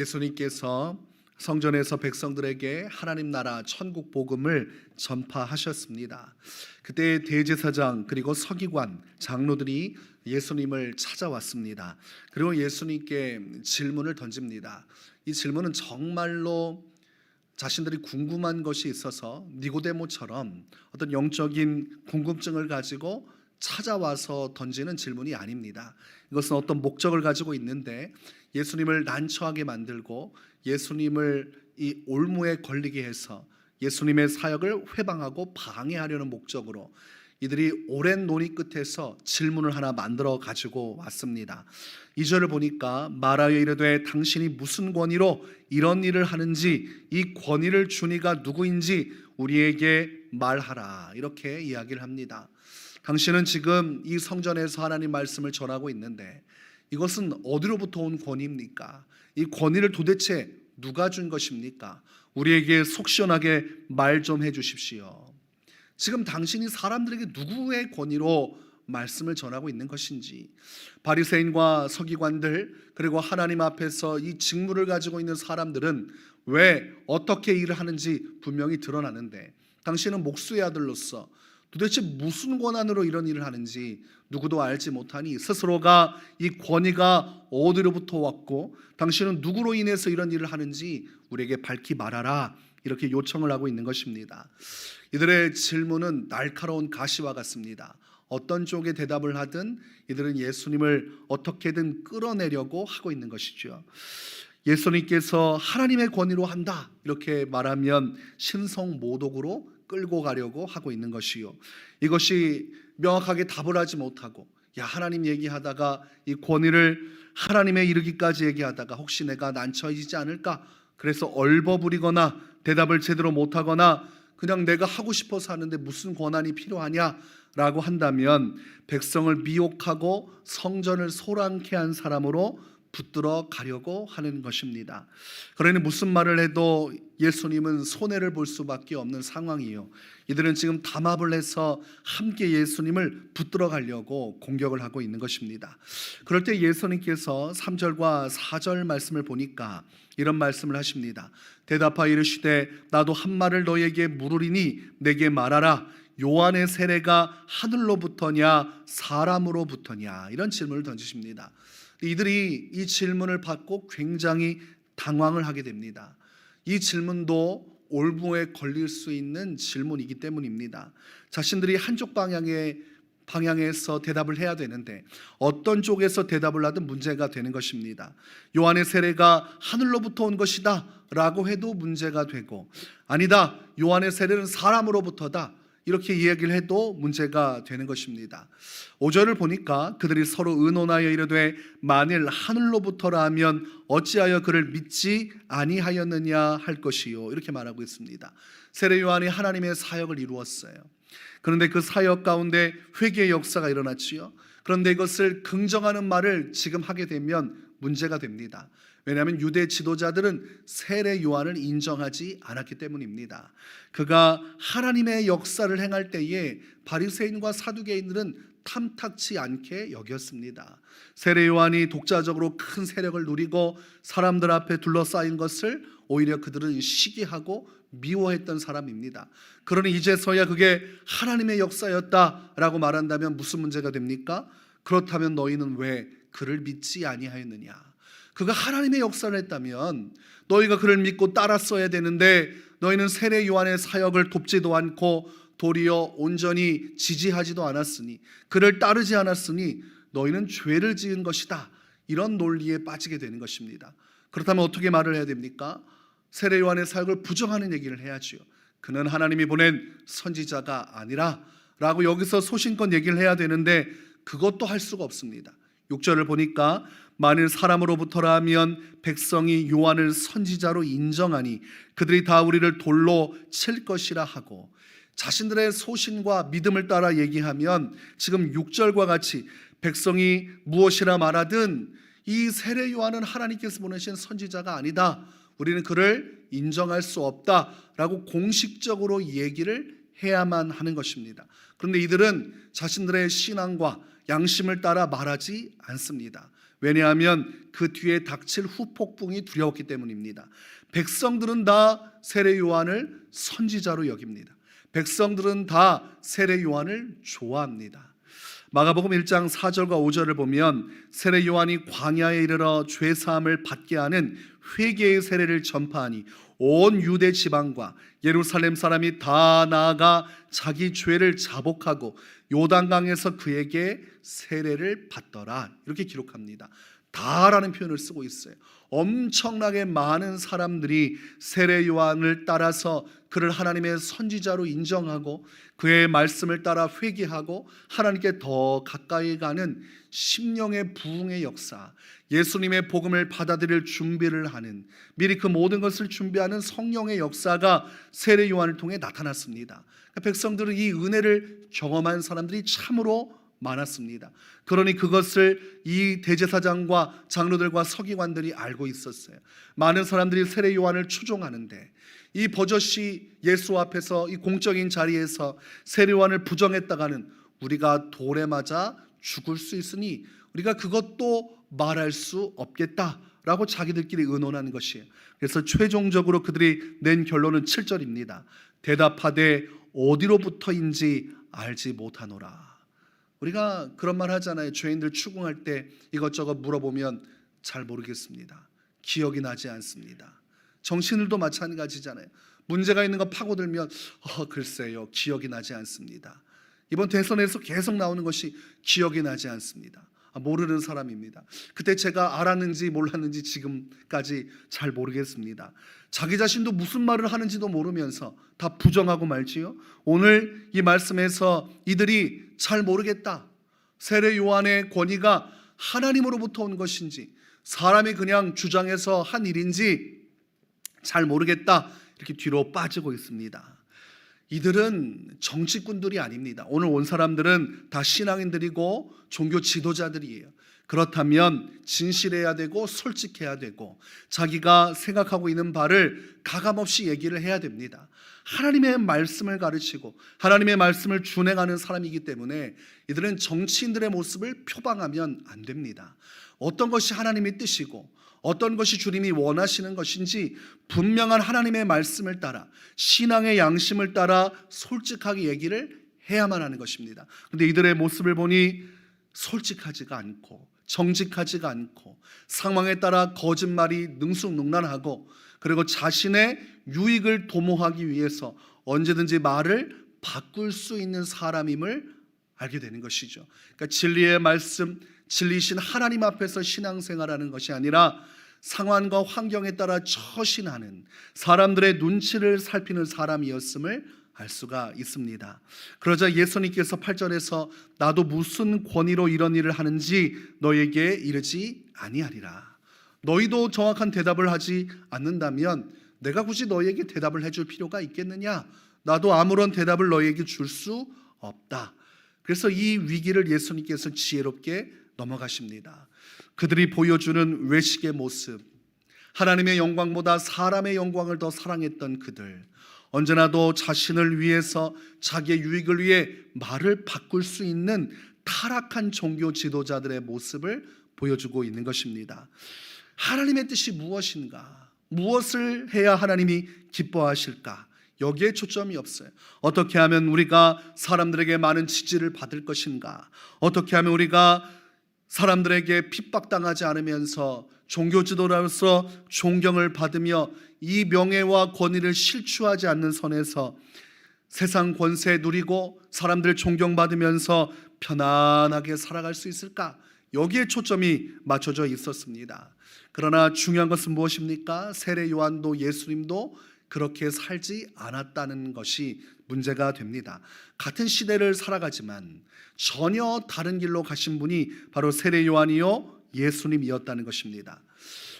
예수님께서 성전에서 백성들에게 하나님 나라 천국 복음을 전파하셨습니다. 그때 대제사장 그리고 서기관 장로들이 예수님을 찾아왔습니다. 그리고 예수님께 질문을 던집니다. 이 질문은 정말로 자신들이 궁금한 것이 있어서 니고데모처럼 어떤 영적인 궁금증을 가지고 찾아와서 던지는 질문이 아닙니다. 이것은 어떤 목적을 가지고 있는데 예수님을 난처하게 만들고 예수님을 이 올무에 걸리게 해서 예수님의 사역을 회방하고 방해하려는 목적으로 이들이 오랜 논의 끝에서 질문을 하나 만들어 가지고 왔습니다. 이절을 보니까 말하여 이르되 당신이 무슨 권위로 이런 일을 하는지 이 권위를 주니가 누구인지 우리에게 말하라 이렇게 이야기를 합니다. 당신은 지금 이 성전에서 하나님 말씀을 전하고 있는데 이것은 어디로부터 온 권위입니까? 이 권위를 도대체 누가 준 것입니까? 우리에게 속 시원하게 말 좀 해주십시오. 지금 당신이 사람들에게 누구의 권위로 말씀을 전하고 있는 것인지 바리새인과 서기관들 그리고 하나님 앞에서 이 직무를 가지고 있는 사람들은 왜 어떻게 일을 하는지 분명히 드러나는데 당신은 목수의 아들로서 도대체 무슨 권한으로 이런 일을 하는지 누구도 알지 못하니 스스로가 이 권위가 어디로부터 왔고 당신은 누구로 인해서 이런 일을 하는지 우리에게 밝히 말하라 이렇게 요청을 하고 있는 것입니다. 이들의 질문은 날카로운 가시와 같습니다. 어떤 쪽에 대답을 하든 이들은 예수님을 어떻게든 끌어내려고 하고 있는 것이죠. 예수님께서 하나님의 권위로 한다 이렇게 말하면 신성 모독으로 끌고 가려고 하고 있는 것이요. 이것이 명확하게 답을 하지 못하고 야 하나님 얘기하다가 이 권위를 하나님에 이르기까지 얘기하다가 혹시 내가 난처해지지 않을까? 그래서 얼버무리거나 대답을 제대로 못하거나 그냥 내가 하고 싶어서 하는데 무슨 권한이 필요하냐라고 한다면 백성을 미혹하고 성전을 소란케 한 사람으로 붙들어 가려고 하는 것입니다. 그러니 무슨 말을 해도 예수님은 손해를 볼 수밖에 없는 상황이에요. 이들은 지금 담합을 해서 함께 예수님을 붙들어 가려고 공격을 하고 있는 것입니다. 그럴 때 예수님께서 3절과 4절 말씀을 보니까 이런 말씀을 하십니다. 대답하여 이르시되 나도 한 말을 너에게 물으리니 내게 말하라. 요한의 세례가 하늘로부터냐 사람으로부터냐 이런 질문을 던지십니다. 이들이 이 질문을 받고 굉장히 당황을 하게 됩니다. 이 질문도 올무에 걸릴 수 있는 질문이기 때문입니다. 자신들이 한쪽 방향에 방향에서 대답을 해야 되는데 어떤 쪽에서 대답을 하든 문제가 되는 것입니다. 요한의 세례가 하늘로부터 온 것이다 라고 해도 문제가 되고 아니다. 요한의 세례는 사람으로부터다. 이렇게 이야기를 해도 문제가 되는 것입니다. 5절을 보니까 그들이 서로 의논하여 이르되 만일 하늘로부터라 하면 어찌하여 그를 믿지 아니하였느냐 할 것이요 이렇게 말하고 있습니다. 세례 요한이 하나님의 사역을 이루었어요. 그런데 그 사역 가운데 회개의 역사가 일어났지요. 그런데 이것을 긍정하는 말을 지금 하게 되면 문제가 됩니다. 왜냐하면 유대 지도자들은 세례 요한을 인정하지 않았기 때문입니다. 그가 하나님의 역사를 행할 때에 바리새인과 사두개인들은 탐탁치 않게 여겼습니다. 세례 요한이 독자적으로 큰 세력을 누리고 사람들 앞에 둘러싸인 것을 오히려 그들은 시기하고 미워했던 사람입니다. 그러니 이제서야 그게 하나님의 역사였다라고 말한다면 무슨 문제가 됩니까? 그렇다면 너희는 왜 그를 믿지 아니하였느냐? 그가 하나님의 역사를 했다면 너희가 그를 믿고 따랐어야 되는데 너희는 세례 요한의 사역을 돕지도 않고 도리어 온전히 지지하지도 않았으니 그를 따르지 않았으니 너희는 죄를 지은 것이다. 이런 논리에 빠지게 되는 것입니다. 그렇다면 어떻게 말을 해야 됩니까? 세례 요한의 사역을 부정하는 얘기를 해야지요. 그는 하나님이 보낸 선지자가 아니라 라고 여기서 소신껏 얘기를 해야 되는데 그것도 할 수가 없습니다. 6절을 보니까 만일 사람으로부터라 하면 백성이 요한을 선지자로 인정하니 그들이 다 우리를 돌로 칠 것이라 하고 자신들의 소신과 믿음을 따라 얘기하면 지금 6절과 같이 백성이 무엇이라 말하든 이 세례 요한은 하나님께서 보내신 선지자가 아니다. 우리는 그를 인정할 수 없다라고 공식적으로 얘기를 해야만 하는 것입니다. 그런데 이들은 자신들의 신앙과 양심을 따라 말하지 않습니다. 왜냐하면 그 뒤에 닥칠 후폭풍이 두려웠기 때문입니다. 백성들은 다 세례 요한을 선지자로 여깁니다. 백성들은 다 세례 요한을 좋아합니다. 마가복음 1장 4절과 5절을 보면 세례 요한이 광야에 이르러 죄 사함을 받게 하는 회개의 세례를 전파하니 온 유대 지방과 예루살렘 사람이 다 나아가 자기 죄를 자복하고 요단강에서 그에게 세례를 받더라 이렇게 기록합니다. 다라는 표현을 쓰고 있어요. 엄청나게 많은 사람들이 세례 요한을 따라서 그를 하나님의 선지자로 인정하고 그의 말씀을 따라 회개하고 하나님께 더 가까이 가는 심령의 부흥의 역사, 예수님의 복음을 받아들일 준비를 하는 미리 그 모든 것을 준비하는 성령의 역사가 세례 요한을 통해 나타났습니다. 그러니까 백성들은 이 은혜를 경험한 사람들이 참으로 많았습니다. 그러니 그것을 이 대제사장과 장로들과 서기관들이 알고 있었어요. 많은 사람들이 세례 요한을 추종하는데 이 버젓이 예수 앞에서 이 공적인 자리에서 세례 요한을 부정했다가는 우리가 돌에 맞아 죽을 수 있으니 우리가 그것도 말할 수 없겠다라고 자기들끼리 의논하는 것이에요. 그래서 최종적으로 그들이 낸 결론은 7절입니다. 대답하되 어디로부터인지 알지 못하노라. 우리가 그런 말 하잖아요. 죄인들 추궁할 때 이것저것 물어보면 잘 모르겠습니다. 기억이 나지 않습니다. 정신들도 마찬가지잖아요. 문제가 있는 거 파고들면 어, 글쎄요. 기억이 나지 않습니다. 이번 대선에서 계속 나오는 것이 기억이 나지 않습니다. 아, 모르는 사람입니다. 그때 제가 알았는지 몰랐는지 지금까지 잘 모르겠습니다. 자기 자신도 무슨 말을 하는지도 모르면서 다 부정하고 말지요. 오늘 이 말씀에서 이들이 잘 모르겠다. 세례 요한의 권위가 하나님으로부터 온 것인지 사람이 그냥 주장해서 한 일인지 잘 모르겠다. 이렇게 뒤로 빠지고 있습니다. 이들은 정치꾼들이 아닙니다. 오늘 온 사람들은 다 신앙인들이고 종교 지도자들이에요. 그렇다면 진실해야 되고 솔직해야 되고 자기가 생각하고 있는 바를 가감없이 얘기를 해야 됩니다. 하나님의 말씀을 가르치고 하나님의 말씀을 준행하는 사람이기 때문에 이들은 정치인들의 모습을 표방하면 안 됩니다. 어떤 것이 하나님의 뜻이고 어떤 것이 주님이 원하시는 것인지 분명한 하나님의 말씀을 따라 신앙의 양심을 따라 솔직하게 얘기를 해야만 하는 것입니다. 근데 이들의 모습을 보니 솔직하지가 않고 정직하지가 않고 상황에 따라 거짓말이 능숙능란하고 그리고 자신의 유익을 도모하기 위해서 언제든지 말을 바꿀 수 있는 사람임을 알게 되는 것이죠. 그러니까 진리의 말씀, 진리신 하나님 앞에서 신앙생활하는 것이 아니라 상황과 환경에 따라 처신하는 사람들의 눈치를 살피는 사람이었음을 알 수가 있습니다. 그러자 예수님께서 8절에서 나도 무슨 권위로 이런 일을 하는지 너에게 이르지 아니하리라. 너희도 정확한 대답을 하지 않는다면 내가 굳이 너에게 대답을 해줄 필요가 있겠느냐? 나도 아무런 대답을 너에게 줄 수 없다. 그래서 이 위기를 예수님께서 지혜롭게 넘어가십니다. 그들이 보여주는 외식의 모습, 하나님의 영광보다 사람의 영광을 더 사랑했던 그들, 언제나도 자신을 위해서 자기의 유익을 위해 말을 바꿀 수 있는 타락한 종교 지도자들의 모습을 보여주고 있는 것입니다. 하나님의 뜻이 무엇인가? 무엇을 해야 하나님이 기뻐하실까? 여기에 초점이 없어요. 어떻게 하면 우리가 사람들에게 많은 지지를 받을 것인가? 어떻게 하면 우리가 사람들에게 핍박당하지 않으면서 종교 지도로서 존경을 받으며 이 명예와 권위를 실추하지 않는 선에서 세상 권세 누리고 사람들 존경받으면서 편안하게 살아갈 수 있을까? 여기에 초점이 맞춰져 있었습니다. 그러나 중요한 것은 무엇입니까? 세례 요한도 예수님도 그렇게 살지 않았다는 것이 문제가 됩니다. 같은 시대를 살아가지만 전혀 다른 길로 가신 분이 바로 세례 요한이요 예수님이었다는 것입니다.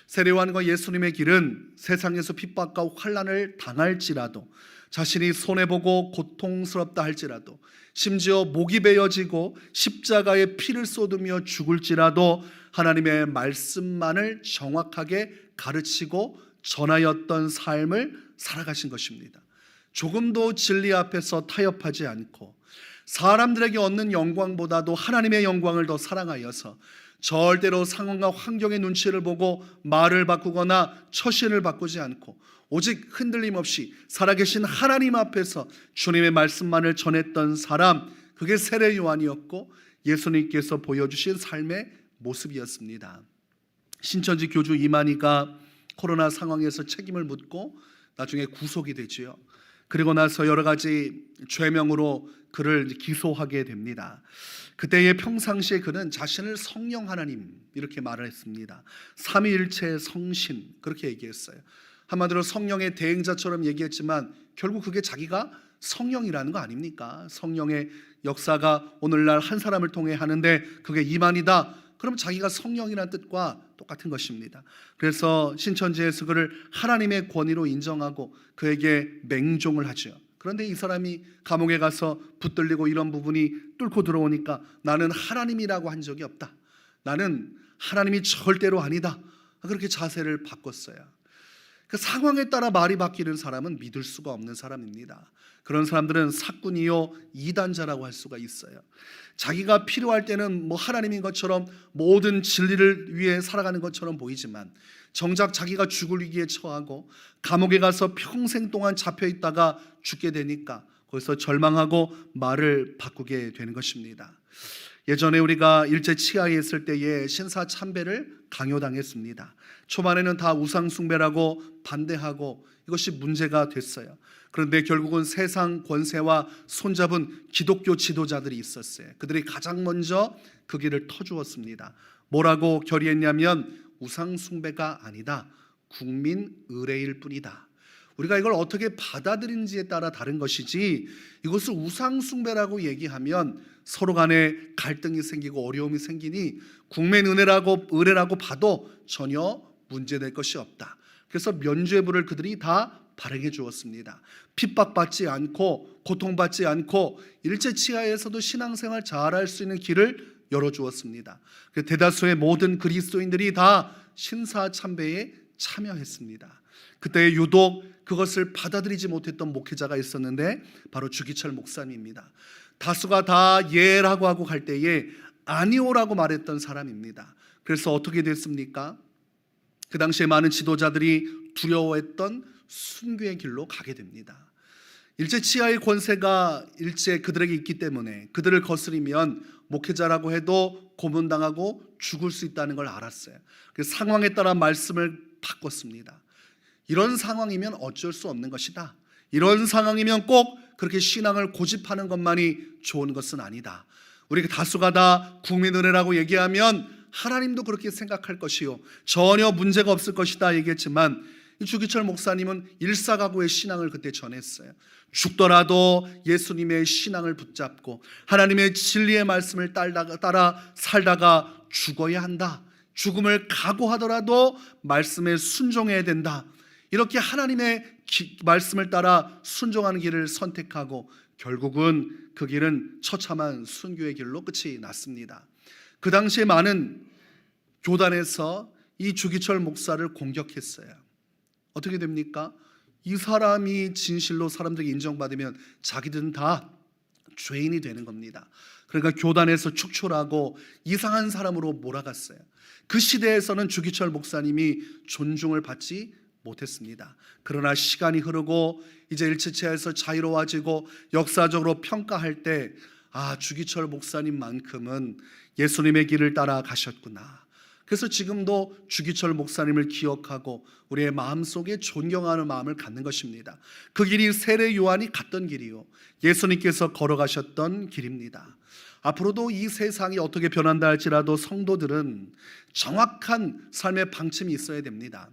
세례 요한과 예수님의 길은 세상에서 핍박과 환란을 당할지라도 자신이 손해 보고 고통스럽다 할지라도 심지어 목이 베어지고 십자가에 피를 쏟으며 죽을지라도 하나님의 말씀만을 정확하게 가르치고 전하였던 삶을 살아가신 것입니다. 조금도 진리 앞에서 타협하지 않고 사람들에게 얻는 영광보다도 하나님의 영광을 더 사랑하여서 절대로 상황과 환경의 눈치를 보고 말을 바꾸거나 처신을 바꾸지 않고 오직 흔들림 없이 살아계신 하나님 앞에서 주님의 말씀만을 전했던 사람 그게 세례 요한이었고 예수님께서 보여주신 삶의 모습이었습니다. 신천지 교주 이만희가 코로나 상황에서 책임을 묻고 나중에 구속이 되지요. 그리고 나서 여러 가지 죄명으로 그를 기소하게 됩니다. 그때의 평상시에 그는 자신을 성령 하나님 이렇게 말을 했습니다. 삼위일체 성신 그렇게 얘기했어요. 한마디로 성령의 대행자처럼 얘기했지만 결국 그게 자기가 성령이라는 거 아닙니까? 성령의 역사가 오늘날 한 사람을 통해 하는데 그게 이만이다. 그럼 자기가 성령이라는 뜻과 똑같은 것입니다. 그래서 신천지에서 그를 하나님의 권위로 인정하고 그에게 맹종을 하죠. 그런데 이 사람이 감옥에 가서 붙들리고 이런 부분이 뚫고 들어오니까 나는 하나님이라고 한 적이 없다. 나는 하나님이 절대로 아니다. 그렇게 자세를 바꿨어요. 그 상황에 따라 말이 바뀌는 사람은 믿을 수가 없는 사람입니다. 그런 사람들은 사꾼이요 이단자라고 할 수가 있어요. 자기가 필요할 때는 뭐 하나님인 것처럼 모든 진리를 위해 살아가는 것처럼 보이지만 정작 자기가 죽을 위기에 처하고 감옥에 가서 평생 동안 잡혀 있다가 죽게 되니까 거기서 절망하고 말을 바꾸게 되는 것입니다. 예전에 우리가 일제 치하에 있을 때에 신사 참배를 강요당했습니다. 초반에는 다 우상 숭배라고 반대하고 이것이 문제가 됐어요. 그런데 결국은 세상 권세와 손잡은 기독교 지도자들이 있었어요. 그들이 가장 먼저 그 길을 터주었습니다. 뭐라고 결의했냐면 우상 숭배가 아니다. 국민 의례일 뿐이다. 우리가 이걸 어떻게 받아들이는지에 따라 다른 것이지 이것을 우상 숭배라고 얘기하면 서로 간에 갈등이 생기고 어려움이 생기니 국민 은혜라고 의례라고 봐도 전혀 문제될 것이 없다. 그래서 면죄부를 그들이 다 발행해 주었습니다. 핍박받지 않고 고통받지 않고 일제 치하에서도 신앙생활 잘할 수 있는 길을 열어 주었습니다. 그 대다수의 모든 그리스도인들이 다 신사 참배에 참여했습니다. 그때 유독 그것을 받아들이지 못했던 목회자가 있었는데 바로 주기철 목사님입니다. 다수가 다 예라고 하고 갈 때에 아니오라고 말했던 사람입니다. 그래서 어떻게 됐습니까? 그 당시에 많은 지도자들이 두려워했던 순교의 길로 가게 됩니다. 일제 치하의 권세가 일제 그들에게 있기 때문에 그들을 거스리면 목회자라고 해도 고문당하고 죽을 수 있다는 걸 알았어요. 그 상황에 따라 말씀을 바꿨습니다. 이런 상황이면 어쩔 수 없는 것이다. 이런 상황이면 꼭 그렇게 신앙을 고집하는 것만이 좋은 것은 아니다. 우리 다수가 다 국민 은혜라고 얘기하면 하나님도 그렇게 생각할 것이요 전혀 문제가 없을 것이다 얘기했지만 주기철 목사님은 일사각오의 신앙을 그때 전했어요. 죽더라도 예수님의 신앙을 붙잡고 하나님의 진리의 말씀을 따라 살다가 죽어야 한다. 죽음을 각오하더라도 말씀에 순종해야 된다. 이렇게 하나님의 기, 말씀을 따라 순종하는 길을 선택하고 결국은 그 길은 처참한 순교의 길로 끝이 났습니다. 그 당시에 많은 교단에서 이 주기철 목사를 공격했어요. 어떻게 됩니까? 이 사람이 진실로 사람들에게 인정받으면 자기들은 다 죄인이 되는 겁니다. 그러니까 교단에서 축출하고 이상한 사람으로 몰아갔어요. 그 시대에서는 주기철 목사님이 존중을 받지 못했습니다. 그러나 시간이 흐르고 이제 일체체에서 자유로워지고 역사적으로 평가할 때 아, 주기철 목사님만큼은 예수님의 길을 따라 가셨구나. 그래서 지금도 주기철 목사님을 기억하고 우리의 마음속에 존경하는 마음을 갖는 것입니다. 그 길이 세례 요한이 갔던 길이요. 예수님께서 걸어가셨던 길입니다. 앞으로도 이 세상이 어떻게 변한다 할지라도 성도들은 정확한 삶의 방침이 있어야 됩니다.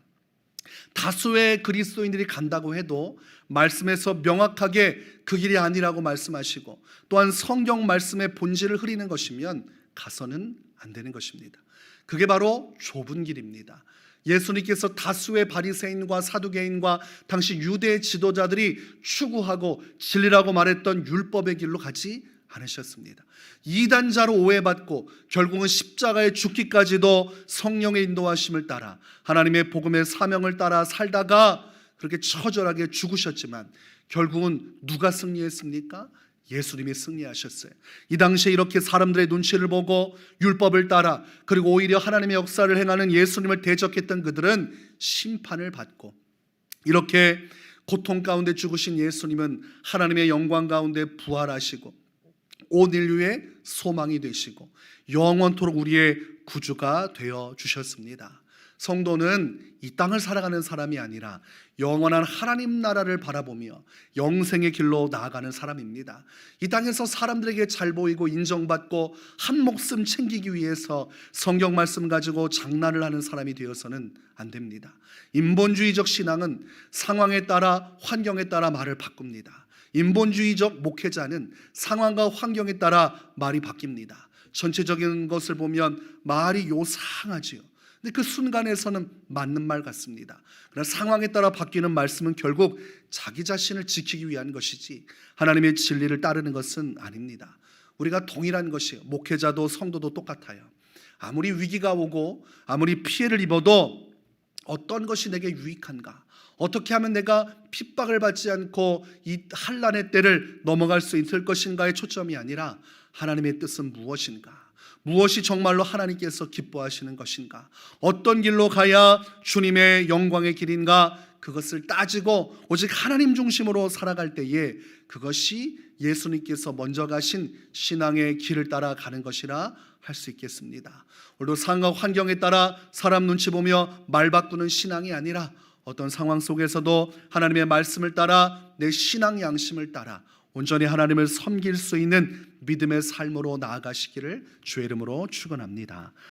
다수의 그리스도인들이 간다고 해도 말씀에서 명확하게 그 길이 아니라고 말씀하시고 또한 성경 말씀의 본질을 흐리는 것이면 가서는 안 되는 것입니다. 그게 바로 좁은 길입니다. 예수님께서 다수의 바리새인과 사두개인과 당시 유대 지도자들이 추구하고 진리라고 말했던 율법의 길로 가지 않으셨습니다. 이단자로 오해받고 결국은 십자가에 죽기까지도 성령의 인도하심을 따라 하나님의 복음의 사명을 따라 살다가 그렇게 처절하게 죽으셨지만 결국은 누가 승리했습니까? 예수님이 승리하셨어요. 이 당시에 이렇게 사람들의 눈치를 보고 율법을 따라 그리고 오히려 하나님의 역사를 행하는 예수님을 대적했던 그들은 심판을 받고 이렇게 고통 가운데 죽으신 예수님은 하나님의 영광 가운데 부활하시고 온 인류의 소망이 되시고 영원토록 우리의 구주가 되어 주셨습니다. 성도는 이 땅을 살아가는 사람이 아니라 영원한 하나님 나라를 바라보며 영생의 길로 나아가는 사람입니다. 이 땅에서 사람들에게 잘 보이고 인정받고 한 목숨 챙기기 위해서 성경 말씀 가지고 장난을 하는 사람이 되어서는 안 됩니다. 인본주의적 신앙은 상황에 따라 환경에 따라 말을 바꿉니다. 인본주의적 목회자는 상황과 환경에 따라 말이 바뀝니다. 전체적인 것을 보면 말이 요상하지요. 근데 그 순간에서는 맞는 말 같습니다. 그러나 상황에 따라 바뀌는 말씀은 결국 자기 자신을 지키기 위한 것이지 하나님의 진리를 따르는 것은 아닙니다. 우리가 동일한 것이에요. 목회자도 성도도 똑같아요. 아무리 위기가 오고 아무리 피해를 입어도 어떤 것이 내게 유익한가? 어떻게 하면 내가 핍박을 받지 않고 이 한란의 때를 넘어갈 수 있을 것인가의 초점이 아니라 하나님의 뜻은 무엇인가? 무엇이 정말로 하나님께서 기뻐하시는 것인가? 어떤 길로 가야 주님의 영광의 길인가? 그것을 따지고 오직 하나님 중심으로 살아갈 때에 그것이 예수님께서 먼저 가신 신앙의 길을 따라 가는 것이라 할 수 있겠습니다. 오늘도 상황 환경에 따라 사람 눈치 보며 말 바꾸는 신앙이 아니라 어떤 상황 속에서도 하나님의 말씀을 따라 내 신앙 양심을 따라 온전히 하나님을 섬길 수 있는 믿음의 삶으로 나아가시기를 주의 이름으로 축원합니다.